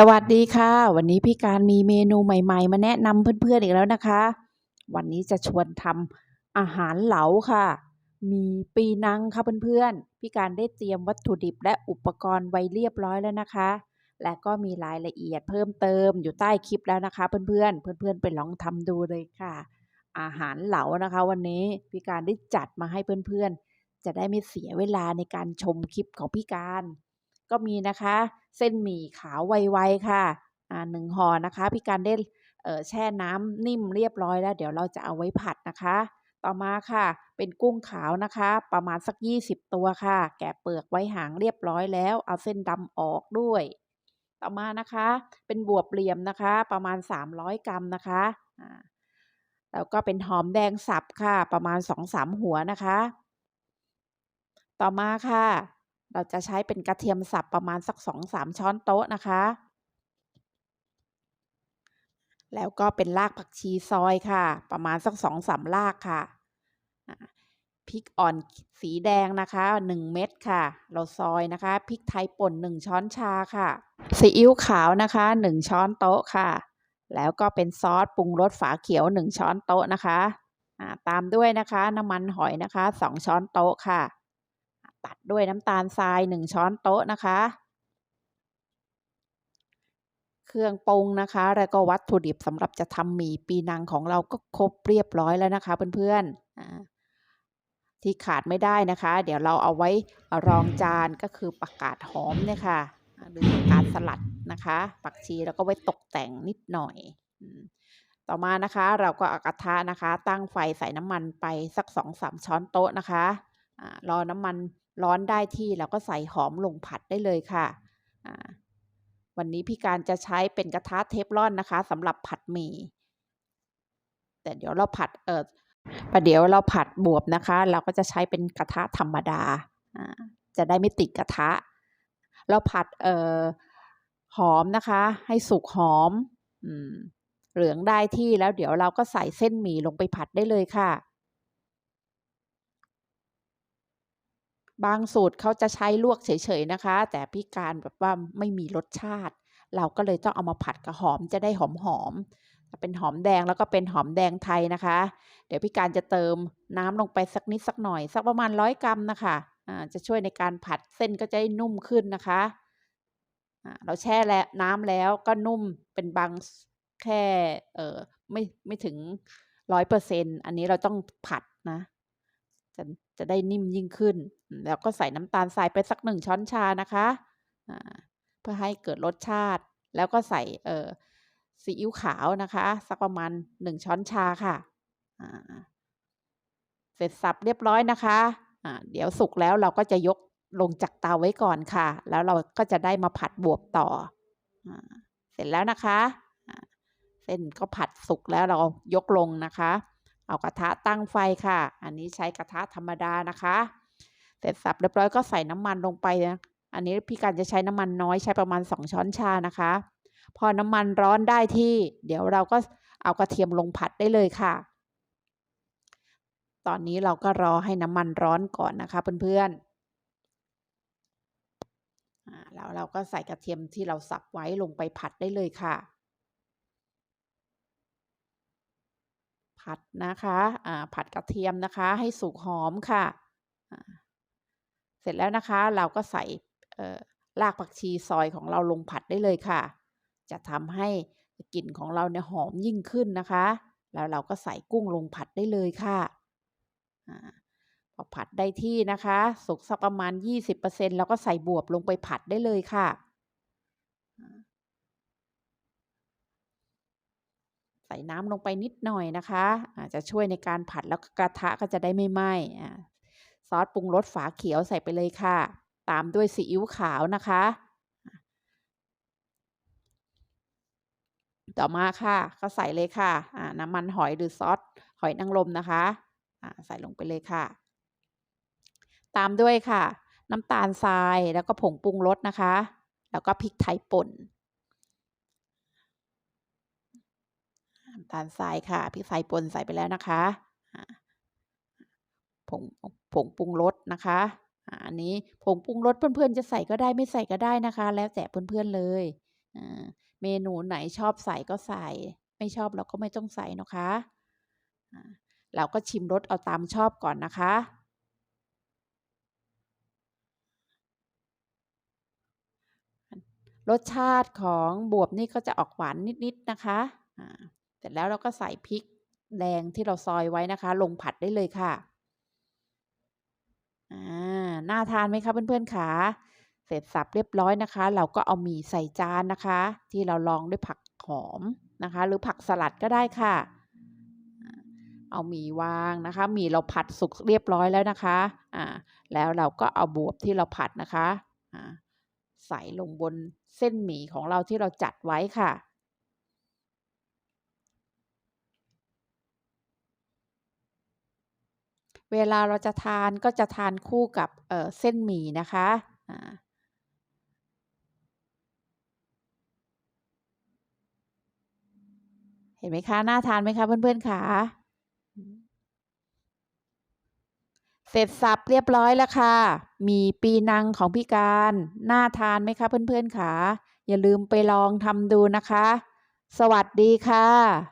สวัสดีค่ะ วันนี้พี่การมีเมนูใหม่ ๆ มาแนะนำเพื่อนๆอีกแล้วนะคะ วันนี้จะชวนทำอาหารเหลาค่ะ มีปีนังค่ะเพื่อนๆพี่การได้เตรียมวัตถุดิบและอุปกรณ์ไว้เรียบร้อยแล้วนะคะ และก็มีรายละเอียดเพิ่มเติมอยู่ใต้คลิปแล้วนะคะ เพื่อนๆเพื่อนๆไปลองทำดูเลยค่ะ อาหารเหลานะคะ วันนี้พี่การได้จัดมาให้เพื่อนๆ จะได้ไม่เสียเวลาในการชมคลิปของพี่การ ก็มีนะคะ เส้นหมี่ขาวไวๆค่ะอ่าหนึ่งห่อนะคะ พี่การได้แช่น้ำนิ่มเรียบร้อยแล้ว เดี๋ยวเราจะเอาไว้ผัดนะคะ ต่อมาค่ะ เป็นกุ้งขาวนะคะ ประมาณสัก 20 ตัวค่ะ แกะเปลือกไว้หางเรียบร้อยแล้ว เอาเส้นดำออกด้วย ต่อมานะคะ เป็นบวบเหลี่ยมนะคะ ประมาณ 300 กรัมนะคะอ่าแล้วก็เป็นหอมแดงสับค่ะ ประมาณ 2-3 หัวนะคะ ต่อมาค่ะ เราจะใช้เป็นกระเทียมสับประมาณสัก 2-3 ช้อนโต๊ะนะคะ แล้วก็เป็นรากผักชีซอยค่ะ ประมาณสัก 2-3รากค่ะพริกอ่อนสีแดงนะคะ 1 เม็ดค่ะ เราซอยนะคะพริกไทยป่น 1 ช้อนชาค่ะซีอิ๊วขาวนะคะ 1 ช้อนโต๊ะค่ะ แล้วก็เป็นซอสปรุงรสฝาเขียว 1 ช้อนโต๊ะนะคะตามด้วยนะคะ น้ำมันหอยนะคะ 2 ช้อนโต๊ะค่ะ ตัดด้วยน้ำตาลทราย 1 ช้อนโต๊ะนะคะ เครื่องปรุงนะคะ แล้วก็วัตถุดิบสำหรับจะทำหมี่ปีนังของเราก็ครบเรียบร้อยแล้วนะคะเพื่อนๆที่ขาดไม่ได้นะคะ เดี๋ยวเราเอาไว้รองจานก็คือผักกาดหอมเนี่ยค่ะหรือผักกาดสลัดนะคะผักชีแล้วก็ไว้ตกแต่งนิดหน่อย ต่อมานะคะเราก็เอากระทะนะคะ ตั้งไฟใส่น้ำมันไปสัก2-3ช้อนโต๊ะนะคะอ่ารอน้ำมัน ร้อนได้ที่เราก็ใส่หอมลงผัดได้เลยค่ะ วันนี้พี่การจะใช้เป็นกระทะเทฟลอนนะคะสำหรับผัดหมี่แต่เดี๋ยวเราผัดเออประเดี๋ยวเราผัดบวบนะคะ เราก็จะใช้เป็นกระทะธรรมดา จะได้ไม่ติดกระทะ เราผัดเออหอมนะคะ ให้สุกหอมอืมเหลืองได้ที่แล้วเดี๋ยวเราก็ใส่เส้นหมี่ลงไปผัดได้เลยค่ะ บางสูตรเขาจะใช้ลวกเฉยๆนะคะ แต่พี่การแบบว่าไม่มีรสชาติ เราก็เลยต้องเอามาผัดกับหอมจะได้หอมๆเป็นหอมแดงแล้วก็เป็นหอมแดงไทยนะคะ เดี๋ยวพี่การจะเติมน้ำลงไปสักนิดสักหน่อย สักประมาณร้อยกรัมนะคะอ่าจะช่วยในการผัดเส้นก็จะได้นุ่มขึ้นนะคะอ่าเราแช่แล้วน้ำแล้วก็นุ่มเป็นบางแค่เออไม่ไม่ถึงร้อยเปอร์เซ็นอันนี้เราต้องผัดนะ จะจะได้นิ่มยิ่งขึ้น แล้วก็ใส่น้ำตาลทรายไปสักหนึ่งช้อนชานะคะเพื่อให้เกิดรสชาติ แล้วก็ใส่เออซีอิ๊วขาวนะคะ สักประมาณหนึ่งช้อนชาค่ะเสร็จสับเรียบร้อยนะคะอ่าเดี๋ยวสุกแล้วเราก็จะยกลงจากเตาไว้ก่อนค่ะ แล้วเราก็จะได้มาผัดบวบต่ออเสร็จแล้วนะคะ เส้นก็ผัดสุกแล้วเรายกลงนะคะ เอากระทะตั้งไฟค่ะ อันนี้ใช้กระทะธรรมดานะคะ เสร็จสับเรียบร้อยก็ใส่น้ำมันลงไปนะ อันนี้พี่การจะใช้น้ำมันน้อยใช้ประมาณ 2 ช้อนชานะคะ พอน้ำมันร้อนได้ที่ เดี๋ยวเราก็เอากระเทียมลงผัดได้เลยค่ะ ตอนนี้เราก็รอให้น้ำมันร้อนก่อนนะคะเพื่อนๆแล้วเราก็ใส่กระเทียมที่เราสับไว้ลงไปผัดได้เลยค่ะ ผัดนะคะอ่าผัดกระเทียมนะคะ ให้สุกหอมค่ะ เสร็จแล้วนะคะเราก็ใส่รากผักชีซอยของเราลงผัดได้เลยค่ะ จะทำให้กลิ่นของเราเนี่ยหอมยิ่งขึ้นนะคะ แล้วเราก็ใส่กุ้งลงผัดได้เลยค่ะพอผัดได้ที่นะคะ สุกสักประมาณ 20%แล้วก็ใส่บวบลงไปผัดได้เลยค่ะ ใส่ น้ำลงไปนิดหน่อยนะคะอาจะช่วยในการผัดแล้วกระทะก็จะได้ไม่ไหม้ซอสปรุงรสฝาเขียวใส่ไปเลยค่ะ ตามด้วยซีอิ๊วขาวนะคะ ต่อมาค่ะ ก็ใส่เลยค่ะน้ำมันหอยหรือซอสหอยนางรมนะคะใส่ลงไปเลยค่ะ ตามด้วยค่ะ น้ำตาลทรายแล้วก็ผงปรุงรสนะคะ แล้วก็พริกไทยป่น น้ำตาลทรายค่ะพริกไทยป่นใส่ไปแล้วนะคะผงผงปรุงรสนะคะอันนี้ผงปรุงรสเพื่อนๆจะใส่ก็ได้ไม่ใส่ก็ได้นะคะ แล้วแต่เพื่อนๆเลยเมนูไหนชอบใส่ก็ใส่ ไม่ชอบเราก็ไม่ต้องใส่นะคะเราก็ชิมรสเอาตามชอบก่อนนะคะรสชาติของบวบนี่ก็จะออกหวานนิดๆนะคะ เสร็จแล้วเราก็ใส่พริกแดงที่เราซอยไว้นะคะ ลงผัดได้เลยค่ะอาน่าทานไหมคะเพื่อนๆขาเสร็จสับเรียบร้อยนะคะ เราก็เอาหมี่ใส่จานนะคะ ที่เรารองด้วยผักหอมนะคะ หรือผักสลัดก็ได้ค่ะ เอาหมี่วางนะคะหมี่เราผัดสุกเรียบร้อยแล้วนะคะอ่าแล้วเราก็เอาบวบที่เราผัดนะคะอ่าใส่ลงบนเส้นหมี่ของเราที่เราจัดไว้ค่ะ เวลาเราจะทานก็จะทานคู่กับเเส้นหมี่นะคะเห็นไหมคะ น่าทานไหมคะเพื่อนๆขาอืมเสร็จสับเรียบร้อยแล้วค่ะ มีปีนังของพี่การ น่าทานไหมคะเพื่อนๆขาอย่าลืมไปลองทำดูนะคะ สวัสดีค่ะ